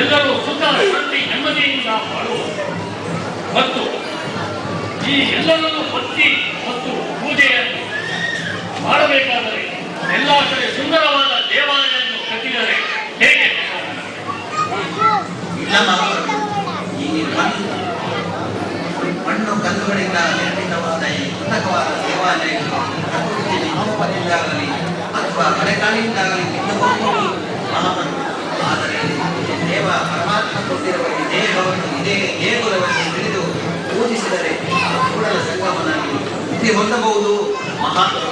ಎಲ್ಲರೂ ಸುಖ, ಶಾಂತಿ, ನೆಮ್ಮದಿಯಿಂದ ಬಾಳುವ. ಮತ್ತು ಈ ಎಲ್ಲರನ್ನೂ ಭಕ್ತಿ ಮತ್ತು ಪೂಜೆಯನ್ನು ಮಾಡಬೇಕಾದರೆ ಎಲ್ಲ ಕಡೆ ಸುಂದರವಾದ ದೇವಾಲಯವನ್ನು ಕಟ್ಟಿದರೆ ಹೇಗೆ? ಈ ಮಣ್ಣು ಕಲ್ಲುಗಳಿಂದ ನಿರ್ಮಿತವಾದ ಈ ಕೃತಕವಾದ ದೇವಾಲಯಗಳು ಪ್ರಕೃತಿಯಲ್ಲಿ ವಿಕೋಪದಿಂದಾಗಲಿ ಅಥವಾ ಮಳೆಗಾಲಿಯಿಂದಾಗಲಿ ಬಿದ್ದು ಪರಮಾತ್ಮ ಕೊಟ್ಟಿರುವ ಇದೇ ದೇಹವನ್ನು ಇದೇ ದೇಗುಲವನ್ನು ತಿಳಿದು ಪೂಜಿಸಿದರೆ ಕೂಡಲ ಸಂಗಮನಾಗಿ ಹೊಂದಬಹುದು ಮಹಾಪ್ರಭು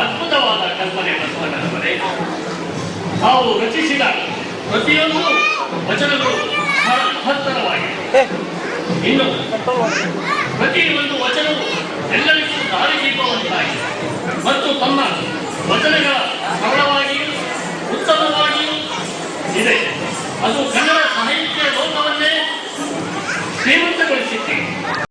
ಅದ್ಭುತವಾದ ಕಲ್ಪನೆ ಬಸವಣ್ಣನವರೇ ತಾವು ರಚಿಸಿದ. ಪ್ರತಿಯೊಂದು ವಚನಗಳು ಬಹಳ ಮಹತ್ತರವಾಗಿವೆ ಇನ್ನು ಪ್ರತಿಯೊಂದು ವಚನವು ಎಲ್ಲರಿಗೂ ದಾರಿದೀಪವಂತಾಗಿದೆ ಮತ್ತು ತಮ್ಮ ವಚನಗಳ